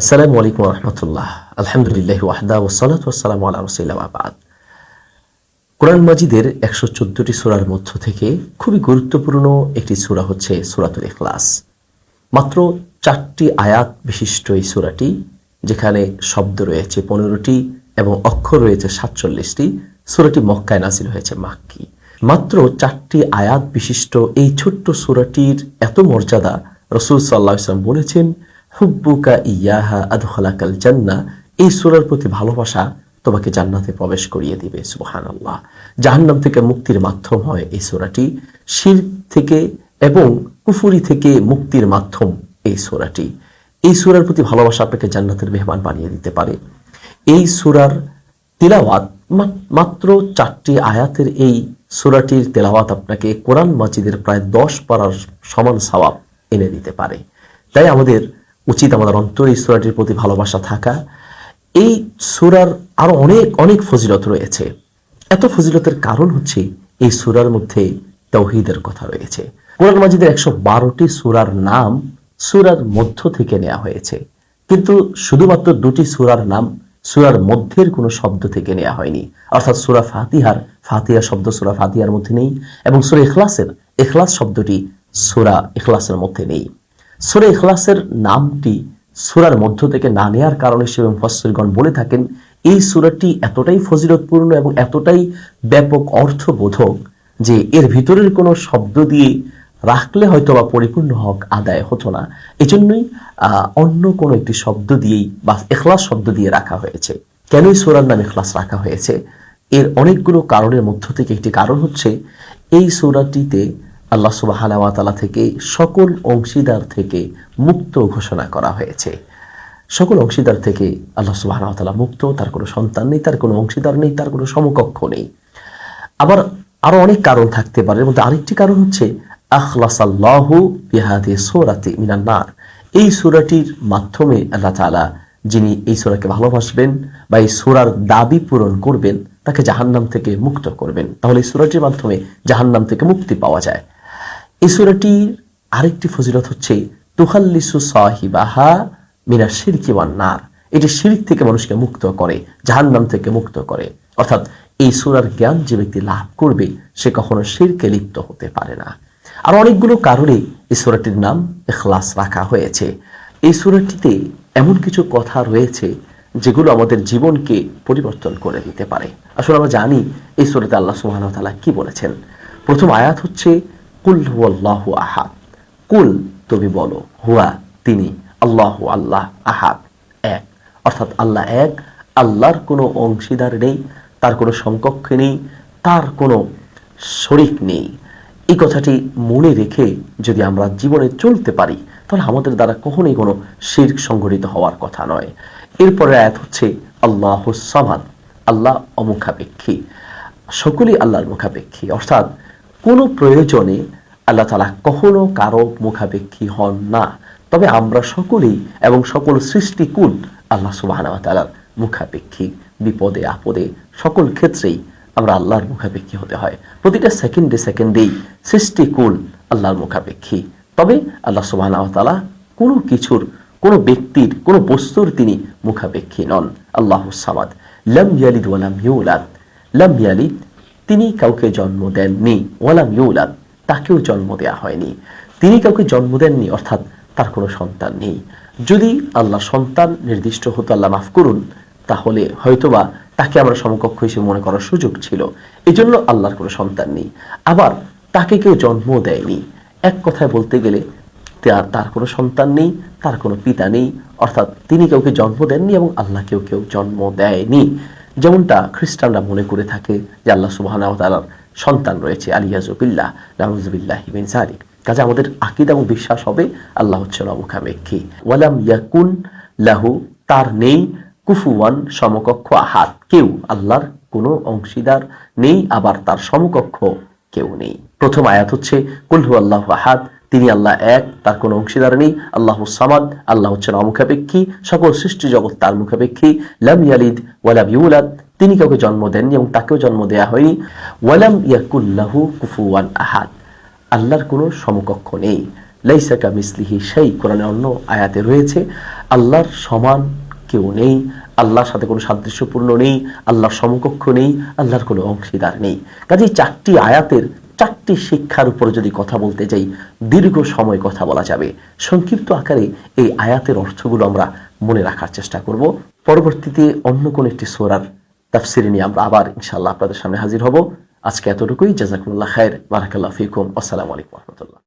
আসসালামু আলাইকুম রহমতুল্লাহ আলহামদুলিল্লাহ ওয়াহদা ওসালাত ওসালাম আল্লাহ কোরআন মাজিদের একশো চোদ্দটি সুরার মধ্য থেকে খুবই গুরুত্বপূর্ণ একটি সুরা হচ্ছে সুরাতুল ইখলাস। মাত্র চারটি আয়াত বিশিষ্ট এই সুরাটি, যেখানে শব্দ রয়েছে পনেরোটি এবং অক্ষর রয়েছে সাতচল্লিশটি। সুরাটি মক্কায় নাজিল হয়েছে মাক্কি। মাত্র চারটি আয়াত বিশিষ্ট এই ছোট্ট সুরাটির এত মর্যাদা রসুল সাল্লাহ ইসলাম বলেছেন হুব্বুকা ইয়াহা আদখালাকাল জান্না, এই সুরার প্রতি ভালোবাসা তোমাকে জান্নাতে প্রবেশ করিয়ে দিবে সুবহান আল্লাহ জাহান্নাম থেকে মুক্তির মাধ্যম হয় এই সুরাটি, শির থেকে এবং কুফুরি থেকে মুক্তির মাধ্যম এই সুরাটি। এই সুরার প্রতি ভালোবাসা আপনাকে জান্নাতের মেহমান বানিয়ে দিতে পারে। এই সুরার তেলাওয়াত মাত্র চারটি আয়াতের এই সুরাটির তেলাওয়াত আপনাকে কোরআন মাজিদের প্রায় দশ পারার সমান সওয়াব এনে দিতে পারে। তাই আমাদের উচিত আমাদের অন্তর সুরাটির প্রতি ভালোবাসা থাকা। এই সুরার আরও অনেক অনেক ফজিলত রয়েছে। এত ফজিলতের কারণ হচ্ছে এই সুরার মধ্যে তৌহিদের কথা রয়েছে। কোরআন মাজিদের একশো বারোটি সুরার নাম সুরার মধ্য থেকে নেওয়া হয়েছে। কিন্তু শুধুমাত্র দুটি সুরার নাম সুরার মধ্যের কোনো শব্দ থেকে নেওয়া হয়নি। অর্থাৎ সুরা ফাতিহার, ফাতিহা শব্দ সুরা ফাতিহার মধ্যে নেই এবং সুরা ইখলাসের, ইখলাস শব্দটি সুরা ইখলাসের মধ্যে নেই। সুরা ইখলাসের নামটি সুরার মধ্য থেকে না নেয়ার কারণে সে মুফাসসিরগণ বলে থাকেন, এই সুরাটি এতটাই ফজিলতপূর্ণ এবং এতটাই ব্যাপক অর্থবোধক যে এর ভিতরের কোনো শব্দ দিয়ে রাখলে হয়তো বা পরিপূর্ণ হক আদায় হতো না। এজন্যই অন্য কোনো একটি শব্দ দিয়েই বা এখলাস শব্দ দিয়ে রাখা হয়েছে। কেনই সুরার নাম এখলাস রাখা হয়েছে? এর অনেকগুলো কারণের মধ্য থেকে একটি কারণ হচ্ছে, এই সুরাটিতে আল্লাহ সুবাহানাওয়াতালা থেকে সকল অংশীদার থেকে মুক্ত ঘোষণা করা হয়েছে। সকল অংশীদার থেকে আল্লাহ সুবাহানাওয়াতালা মুক্ত, তার কোনো সন্তান নেই, তার কোনো অংশীদার নেই, তার কোনো সমকক্ষ নেই। আবার আরও অনেক কারণ থাকতে পারে মধ্যে আরেকটি কারণ হচ্ছে, আখলাসাল্লাহু বিহাদি সোরাতি মিনান্নার এই সুরাটির মাধ্যমে আল্লাহ তাআলা যিনি এই সুরাকে ভালোবাসবেন বা এই সুরার দাবি পূরণ করবেন, তাকে জাহান্নাম থেকে মুক্ত করবেন। তাহলে এই সুরাটির মাধ্যমে জাহান্নাম থেকে মুক্তি পাওয়া যায়। এই সুরাটির আরেকটি ফজিলত হচ্ছে তুহাল্লিসু সাহিবাহা মিনা শিরকি নার। এটি শিরিক থেকে মানুষকে মুক্ত করে, জাহান্নাম থেকে মুক্ত করে। অর্থাৎ এই সুরার জ্ঞান যে ব্যক্তি লাভ করবে, সে কখনো শিরকে লিপ্ত হতে পারে না। আর অনেকগুলো কারণে এই সুরাটির নাম এখলাস রাখা হয়েছে। এই সুরাটিতে এমন কিছু কথা রয়েছে, যেগুলো আমাদের জীবনকে পরিবর্তন করে দিতে পারে। আসলে আমরা জানি এই সুরাতে আল্লাহ সুবহানাহু ওয়া তাআলা কি বলেছেন। প্রথম আয়াত হচ্ছে কুল হুয়াল্লাহু আহাদ। কুল তুমি বলো, হুয়া তিনি, আল্লাহ আল্লাহ আহাদ। এক, অর্থাৎ আল্লাহ এক, আল্লাহর কোনো অংশীদার নেই, তার কোনো সমকক্ষ নেই, তার কোনো শরিক নেই। এই কথাটি মনে রেখে যদি আমরা জীবনে চলতে পারি, তাহলে আমাদের দ্বারা কখনোই কোনো শির্ক সংঘটিত হওয়ার কথা নয়। এরপরে আয়াত হচ্ছে, আল্লাহ সামাদ, আল্লাহ অমুখাপেক্ষী। সকলেই আল্লাহর মুখাপেক্ষী, অর্থাৎ কোনো প্রয়োজনে আল্লাহ তালা কখনো কারও মুখাপেক্ষী হন না। তবে আমরা সকলেই এবং সকল সৃষ্টিকুল আল্লাহ সুবাহ মুখাপেক্ষী, বিপদে, আপদে সকল ক্ষেত্রেই আমরা আল্লাহর মুখাপেক্ষী হতে হয়। প্রতিটা সেকেন্ডে সেকেন্ডেই সৃষ্টিকুল আল্লাহর মুখাপেক্ষী। তবে আল্লাহ সুবাহ তালা কোনো কিছুর, কোনো ব্যক্তির, কোনো বস্তুর তিনি মুখাপেক্ষী নন। আল্লাহ সামাদ। লাম ইয়ালিদ ওয়ালাম ইউলাদ। লাম ইয়ালিদ তিনি কাউকে জন্ম দেননি, ওয়ালাম ইউলাদ, তাকেও জন্ম দেয়া হয়নি। তিনি কাউকে জন্ম দেননি, অর্থাৎ তার কোনো সন্তান নেই। যদি আল্লাহ সন্তান নির্দিষ্ট হতো, আল্লাহ মাফ করুন, তাহলে হয়তোবা তাকে আমরা সমকক্ষ হিসেবে মনে করার সুযোগ ছিল। এই জন্য আল্লাহর কোনো সন্তান নেই। আবার তাকে কেউ জন্ম দেয়নি। এক কথায় বলতে গেলে, তার তার কোনো সন্তান নেই, তার কোনো পিতা নেই, অর্থাৎ তিনি কাউকে জন্ম দেননি এবং আল্লাহ কেউ কেউ জন্ম দেয়নি। যেমনটা খ্রিস্টানরা মনে করে থাকে যে আল্লাহ সুবাহ তালার সন্তান রয়েছে আলিয়াজুবিল্লাহ নাউজুবিল্লাহ বিন সারিক কাজে আমাদের আকিদ এবং বিশ্বাস হবে আল্লাহ হচ্ছে মুখাপেক্ষী ওয়ালাম ইয়াকুন লাহু, তার নেই কুফুয়ান সমকক্ষ আহাত কেউ আল্লাহর কোনো অংশীদার নেই, আবার তার সমকক্ষ কেউ নেই। প্রথম আয়াত হচ্ছে কুলহু আল্লাহ আহাদ তিনি আল্লাহ এক, তার কোনো অংশীদার নেই। আল্লাহ সামাদ, আল্লাহ হচ্ছেন অমুখাপেক্ষী। সকল সৃষ্টি জগৎ তার মুখাপেক্ষী। লাম ইয়ালিদ ওয়ালাম ইউলাদ। তিনি কাউকে জন্ম দেননি এবং তাকেও জন্ম দেয়া হয়নি। ওয়ালাম ইয়াকুল্লাহু কুফুয়ান আহাদ। আল্লাহর কোনো সমকক্ষ নেই। লাইসাকা মিসলিহি সেই কোরআনে অন্য আয়াতে রয়েছে, আল্লাহর সমান কেউ নেই। আল্লাহর সাথে কোনো সাদৃশ্যপূর্ণ নেই। আল্লাহর সমকক্ষ নেই। আল্লাহর কোনো অংশীদার নেই। কাজেই চারটি আয়াতের চারটি শিক্ষার উপর যদি কথা বলতে যাই, দীর্ঘ সময় কথা বলা যাবে। সংক্ষিপ্ত আকারে এই আয়াতের অর্থগুলো আমরা মনে রাখার চেষ্টা করব। পরবর্তীতে অন্য কোন একটি সোরার তাফসির নিয়ে আমরা আবার ইনশাল্লাহ আপনাদের সামনে হাজির হব। আজকে এতটুকুই। জাজাকুল্লাহ খায়ের বারাকাল্লাহ ফিকুম। আসসালামু আলাইকুম রহমতুল্লাহ।